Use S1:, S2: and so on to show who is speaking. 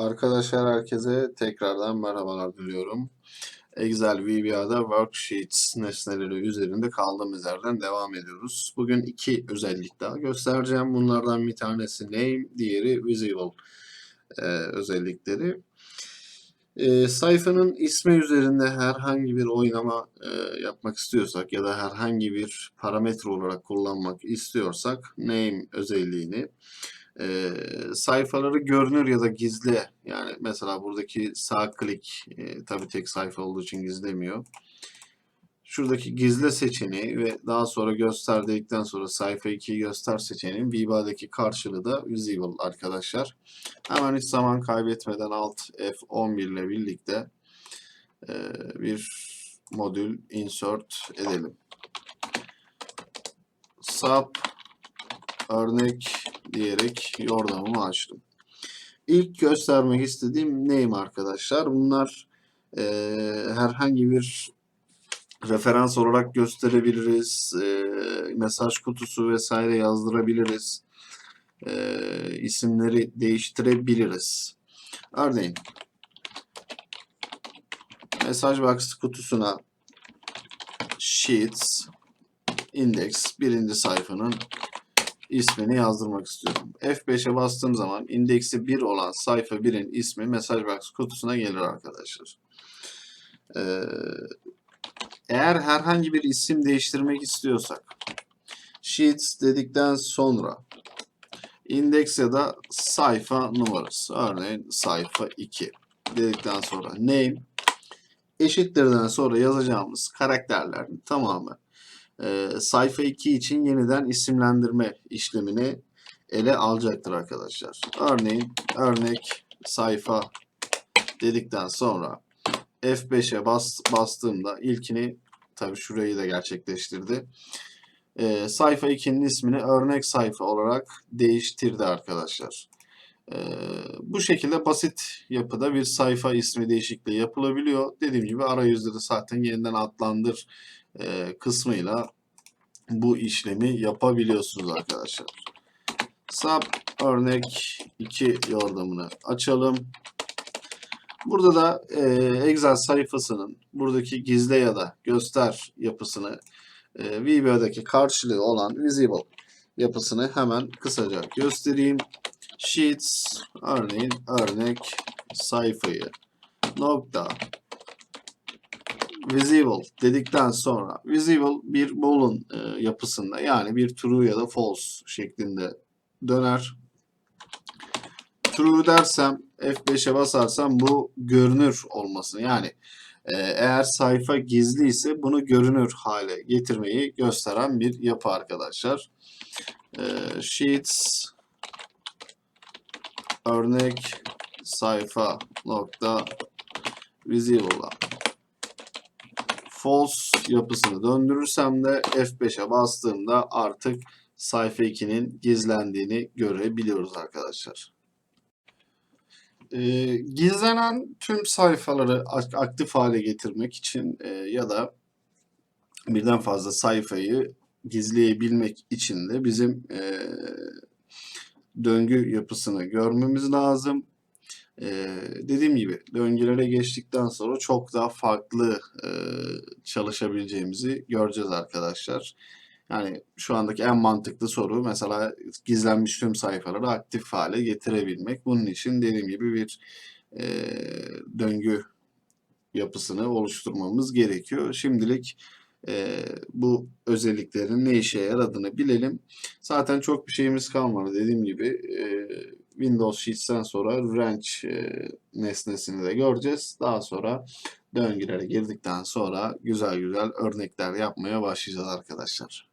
S1: Arkadaşlar herkese tekrardan merhabalar diliyorum. Excel VBA'da Worksheets nesneleri üzerinde kaldığımız yerden devam ediyoruz. Bugün iki özellik daha göstereceğim. Bunlardan bir tanesi name, diğeri visible e, özellikleri. E, sayfanın ismi üzerinde herhangi bir oynama e, yapmak istiyorsak ya da herhangi bir parametre olarak kullanmak istiyorsak name özelliğini e, sayfaları görünür ya da gizli yani mesela buradaki sağ klik e, tabi tek sayfa olduğu için gizlemiyor. Şuradaki gizle seçeneği ve daha sonra göster dedikten sonra sayfa 2'yi göster seçeneğinin VBA'daki karşılığı da visible arkadaşlar. Hemen hiç zaman kaybetmeden alt F11 ile birlikte e, bir modül insert edelim. Sub örnek diyerek yordamımı açtım. İlk göstermek istediğim neyim arkadaşlar? Bunlar e, herhangi bir referans olarak gösterebiliriz. E, mesaj kutusu vesaire yazdırabiliriz. E, isimleri değiştirebiliriz. Örneğin mesaj box kutusuna sheets index birinci sayfanın ismini yazdırmak istiyorum. F5'e bastığım zaman indeksi 1 olan sayfa 1'in ismi mesaj box kutusuna gelir arkadaşlar. Ee, eğer herhangi bir isim değiştirmek istiyorsak sheets dedikten sonra index ya da sayfa numarası örneğin sayfa 2 dedikten sonra name eşittirden sonra yazacağımız karakterlerin tamamı e, sayfa 2 için yeniden isimlendirme işlemini ele alacaktır arkadaşlar. Örneğin örnek sayfa dedikten sonra F5'e bas, bastığımda ilkini tabi şurayı da gerçekleştirdi. E, sayfa 2'nin ismini örnek sayfa olarak değiştirdi arkadaşlar. E, bu şekilde basit yapıda bir sayfa ismi değişikliği yapılabiliyor. Dediğim gibi arayüzde de zaten yeniden adlandır e, kısmıyla bu işlemi yapabiliyorsunuz arkadaşlar. Sub örnek 2 yordamını açalım. Burada da e, Excel sayfasının buradaki gizle ya da göster yapısını e, VBA'daki karşılığı olan visible yapısını hemen kısaca göstereyim. Sheets örneğin örnek sayfayı nokta visible dedikten sonra visible bir boolean e, yapısında yani bir true ya da false şeklinde döner. True dersem F5'e basarsam bu görünür olmasını yani e, eğer sayfa gizli ise bunu görünür hale getirmeyi gösteren bir yapı arkadaşlar. E, sheets örnek sayfa nokta visible'a false yapısını döndürürsem de F5'e bastığımda artık sayfa 2'nin gizlendiğini görebiliyoruz arkadaşlar. Ee, gizlenen tüm sayfaları aktif hale getirmek için e, ya da birden fazla sayfayı gizleyebilmek için de bizim e, döngü yapısını görmemiz lazım. Ee, dediğim gibi döngülere geçtikten sonra çok daha farklı e, çalışabileceğimizi göreceğiz arkadaşlar. Yani şu andaki en mantıklı soru mesela gizlenmiş tüm sayfaları aktif hale getirebilmek. Bunun için dediğim gibi bir e, döngü yapısını oluşturmamız gerekiyor. Şimdilik e, bu özelliklerin ne işe yaradığını bilelim. Zaten çok bir şeyimiz kalmadı dediğim gibi. E, Windows Sheets'ten sonra wrench e, nesnesini de göreceğiz. Daha sonra döngülere girdikten sonra güzel güzel örnekler yapmaya başlayacağız arkadaşlar.